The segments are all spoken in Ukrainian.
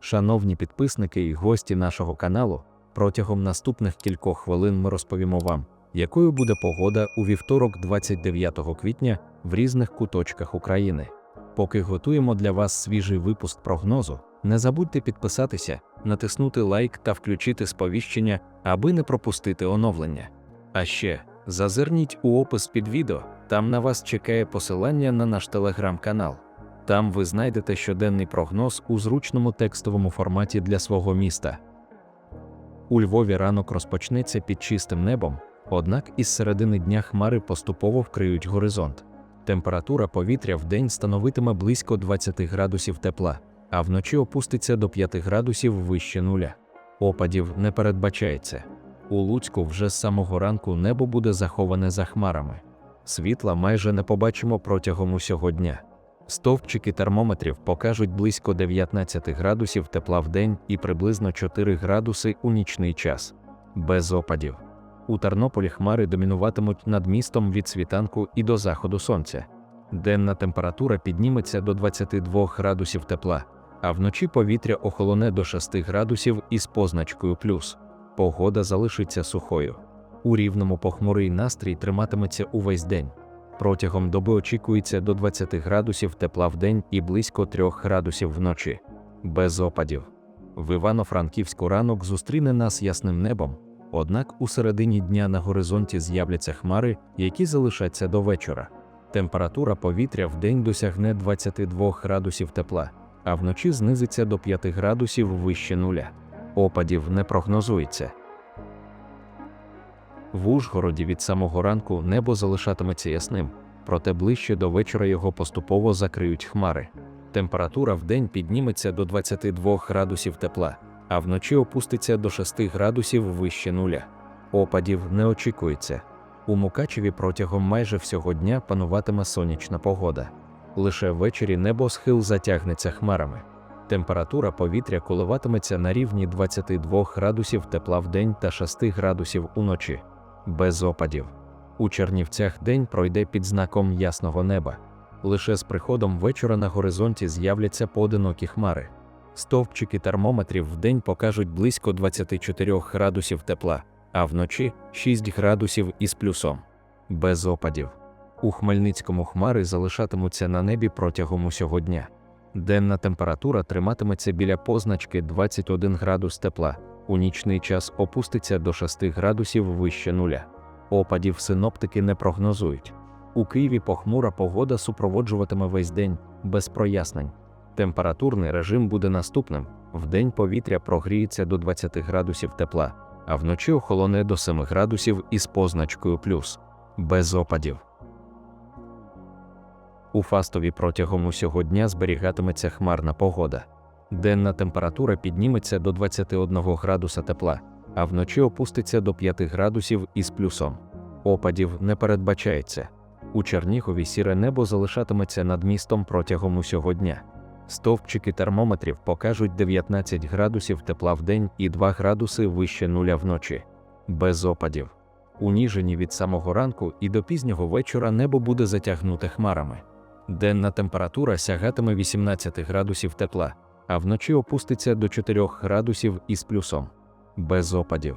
Шановні підписники і гості нашого каналу, протягом наступних кількох хвилин ми розповімо вам, якою буде погода у вівторок, 29 квітня, в різних куточках України. Поки готуємо для вас свіжий випуск прогнозу, не забудьте підписатися, натиснути лайк та включити сповіщення, аби не пропустити оновлення. А ще зазирніть у опис під відео, там на вас чекає посилання на наш телеграм-канал. Там ви знайдете щоденний прогноз у зручному текстовому форматі для свого міста. У Львові ранок розпочнеться під чистим небом, однак із середини дня хмари поступово вкриють горизонт. Температура повітря в день становитиме близько 20 градусів тепла, а вночі опуститься до 5 градусів вище нуля. Опадів не передбачається. У Луцьку вже з самого ранку небо буде заховане за хмарами. Світла майже не побачимо протягом усього дня. Стовпчики термометрів покажуть близько 19 градусів тепла в день і приблизно 4 градуси у нічний час. Без опадів. У Тернополі хмари домінуватимуть над містом від світанку і до заходу сонця. Денна температура підніметься до 22 градусів тепла, а вночі повітря охолоне до 6 градусів із позначкою плюс. Погода залишиться сухою. У рівному похмурий настрій триматиметься увесь день. Протягом доби очікується до 20 градусів тепла в день і близько 3 градусів вночі. Без опадів. В Івано-Франківську ранок зустріне нас ясним небом, однак у середині дня на горизонті з'являться хмари, які залишаться до вечора. Температура повітря в день досягне 22 градусів тепла, а вночі знизиться до 5 градусів вище нуля. Опадів не прогнозується. В Ужгороді від самого ранку небо залишатиметься ясним, проте ближче до вечора його поступово закриють хмари. Температура в день підніметься до 22 градусів тепла, а вночі опуститься до 6 градусів вище нуля. Опадів не очікується. У Мукачеві протягом майже всього дня пануватиме сонячна погода. Лише ввечері небосхил затягнеться хмарами. Температура повітря коливатиметься на рівні 22 градусів тепла в день та 6 градусів уночі. Без опадів. У Чернівцях день пройде під знаком ясного неба. Лише з приходом вечора на горизонті з'являться поодинокі хмари. Стовпчики термометрів в день покажуть близько 24 градусів тепла, а вночі 6 градусів із плюсом. Без опадів. У Хмельницькому хмари залишатимуться на небі протягом усього дня. Денна температура триматиметься біля позначки 21 градус тепла, у нічний час опуститься до 6 градусів вище нуля. Опадів синоптики не прогнозують. У Києві похмура погода супроводжуватиме весь день без прояснень. Температурний режим буде наступним: вдень повітря прогріється до 20 градусів тепла, а вночі охолоне до 7 градусів із позначкою плюс, без опадів. У Фастові протягом усього дня зберігатиметься хмарна погода. Денна температура підніметься до 21 градуса тепла, а вночі опуститься до 5 градусів із плюсом. Опадів не передбачається. У Чернігові сіре небо залишатиметься над містом протягом усього дня. Стовпчики термометрів покажуть 19 градусів тепла в день і 2 градуси вище нуля вночі. Без опадів. У Ніжині від самого ранку і до пізнього вечора небо буде затягнуте хмарами. Денна температура сягатиме 18 градусів тепла, а вночі опуститься до 4 градусів із плюсом. Без опадів.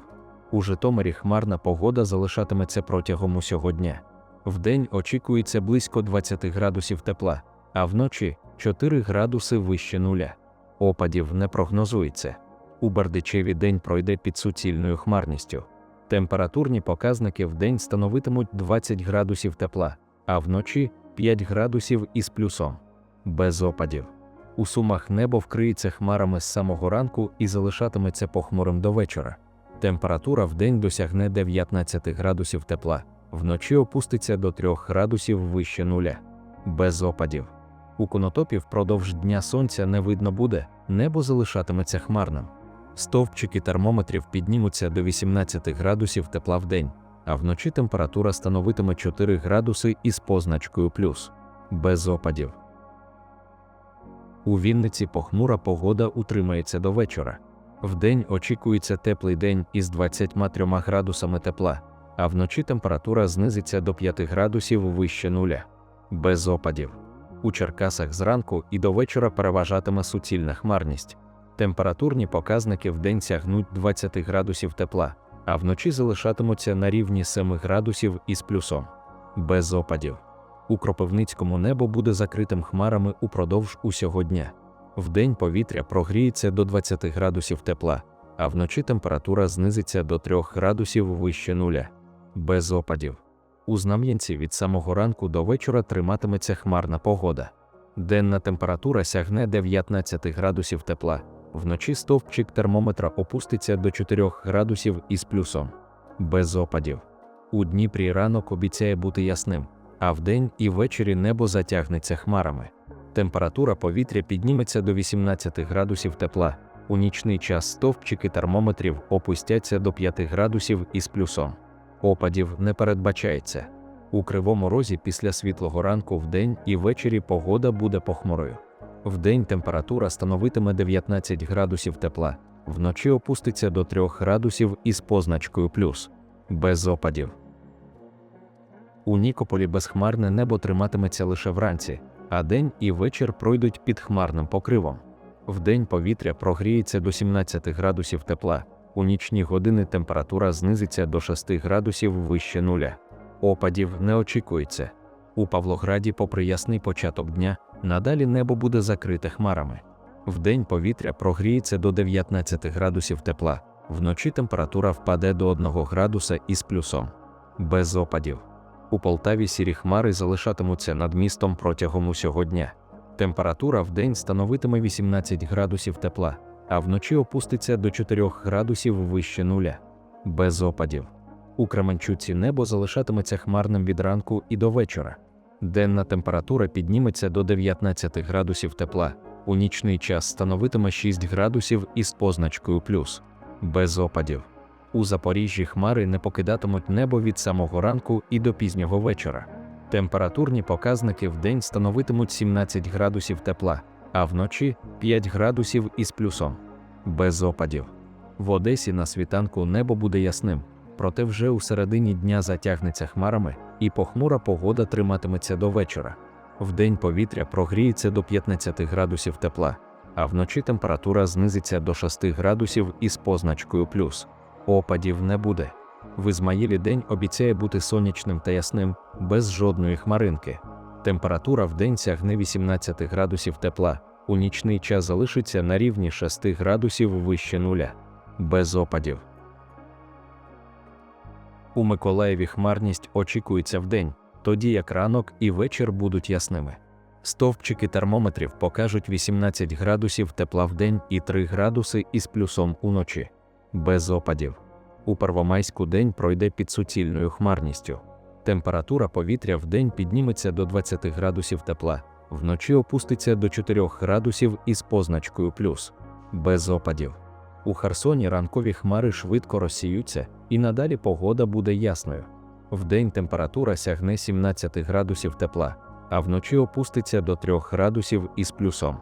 У Житомирі хмарна погода залишатиметься протягом усього дня. Вдень очікується близько 20 градусів тепла, а вночі 4 градуси вище нуля. Опадів не прогнозується. У Бердичеві день пройде під суцільною хмарністю. Температурні показники вдень становитимуть 20 градусів тепла, а вночі 5 градусів із плюсом. Без опадів. У сумах небо вкриється хмарами з самого ранку і залишатиметься похмурим до вечора. Температура вдень досягне 19 градусів тепла, вночі опуститься до 3 градусів вище нуля. Без опадів. У конотопі впродовж дня сонця не видно буде, небо залишатиметься хмарним. Стовпчики термометрів піднімуться до 18 градусів тепла в день, а вночі температура становитиме 4 градуси із позначкою плюс. Без опадів. У Вінниці похмура погода утримається до вечора. Вдень очікується теплий день із 23 градусами тепла, а вночі температура знизиться до 5 градусів вище нуля. Без опадів. У Черкасах зранку і до вечора переважатиме суцільна хмарність. Температурні показники вдень сягнуть 20 градусів тепла, а вночі залишатимуться на рівні 7 градусів із плюсом. Без опадів. У Кропивницькому небо буде закритим хмарами упродовж усього дня. Вдень повітря прогріється до 20 градусів тепла, а вночі температура знизиться до 3 градусів вище нуля. Без опадів. У Знам'янці від самого ранку до вечора триматиметься хмарна погода. Денна температура сягне 19 градусів тепла, вночі стовпчик термометра опуститься до 4 градусів із плюсом. Без опадів. У Дніпрі ранок обіцяє бути ясним, а вдень і ввечері небо затягнеться хмарами. Температура повітря підніметься до 18 градусів тепла. У нічний час стовпчики термометрів опустяться до 5 градусів із плюсом. Опадів не передбачається. У кривому розі після світлого ранку вдень і ввечері погода буде похмурою. Вдень температура становитиме 19 градусів тепла, вночі опуститься до 3 градусів із позначкою плюс, без опадів. У Нікополі безхмарне небо триматиметься лише вранці, а день і вечір пройдуть під хмарним покривом. Вдень повітря прогріється до 17 градусів тепла, у нічні години температура знизиться до 6 градусів вище нуля. Опадів не очікується. У Павлограді, попри ясний початок дня, надалі небо буде закрите хмарами. Вдень повітря прогріється до 19 градусів тепла, вночі температура впаде до 1 градуса із плюсом. Без опадів. У Полтаві сірі хмари залишатимуться над містом протягом усього дня. Температура в день становитиме 18 градусів тепла, а вночі опуститься до 4 градусів вище нуля. Без опадів. У Кременчуці небо залишатиметься хмарним від ранку і до вечора. Денна температура підніметься до 19 градусів тепла, у нічний час становитиме 6 градусів із позначкою плюс. Без опадів. У Запоріжжі хмари не покидатимуть небо від самого ранку і до пізнього вечора. Температурні показники в день становитимуть 17 градусів тепла, а вночі 5 градусів із плюсом. Без опадів. В Одесі на світанку небо буде ясним, проте вже у середині дня затягнеться хмарами, і похмура погода триматиметься до вечора. Вдень повітря прогріється до 15 градусів тепла, а вночі температура знизиться до 6 градусів із позначкою плюс. Опадів не буде. В Ізмаїлі день обіцяє бути сонячним та ясним, без жодної хмаринки. Температура в день сягне 18 градусів тепла, у нічний час залишиться на рівні 6 градусів вище нуля. Без опадів. У Миколаєві хмарність очікується вдень, тоді як ранок і вечір будуть ясними. Стовпчики термометрів покажуть 18 градусів тепла вдень і 3 градуси із плюсом уночі. Без опадів. У Первомайську день пройде під суцільною хмарністю. Температура повітря в день підніметься до 20 градусів тепла, вночі опуститься до 4 градусів із позначкою плюс. Без опадів. У Херсоні ранкові хмари швидко розсіються, і надалі погода буде ясною. Вдень температура сягне 17 градусів тепла, а вночі опуститься до 3 градусів із плюсом.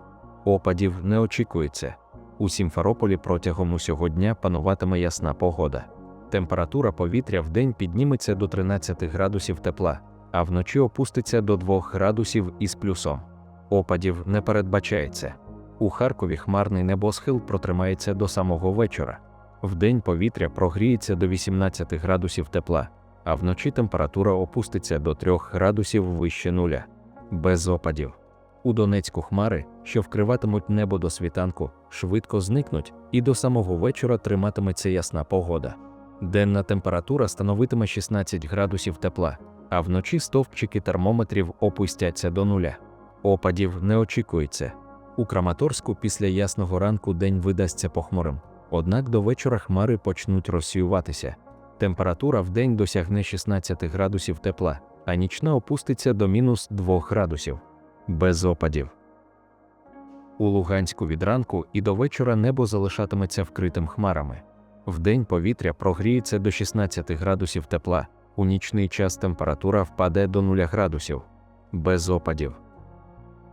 Опадів не очікується. У Сімферополі протягом усього дня пануватиме ясна погода. Температура повітря вдень підніметься до 13 градусів тепла, а вночі опуститься до 2 градусів із плюсом. Опадів не передбачається. У Харкові хмарний небосхил протримається до самого вечора. Вдень повітря прогріється до 18 градусів тепла, а вночі температура опуститься до 3 градусів вище нуля. Без опадів. У Донецьку хмари, що вкриватимуть небо до світанку, швидко зникнуть, і до самого вечора триматиметься ясна погода. Денна температура становитиме 16 градусів тепла, а вночі стовпчики термометрів опустяться до нуля. Опадів не очікується. У Краматорську після ясного ранку день видасться похмурим, однак до вечора хмари почнуть розсіюватися. Температура в день досягне 16 градусів тепла, а нічна опуститься до мінус 2 градусів. Без опадів. У Луганську від ранку і до вечора небо залишатиметься вкритим хмарами. Вдень повітря прогріється до 16 градусів тепла, у нічний час температура впаде до 0 градусів. Без опадів.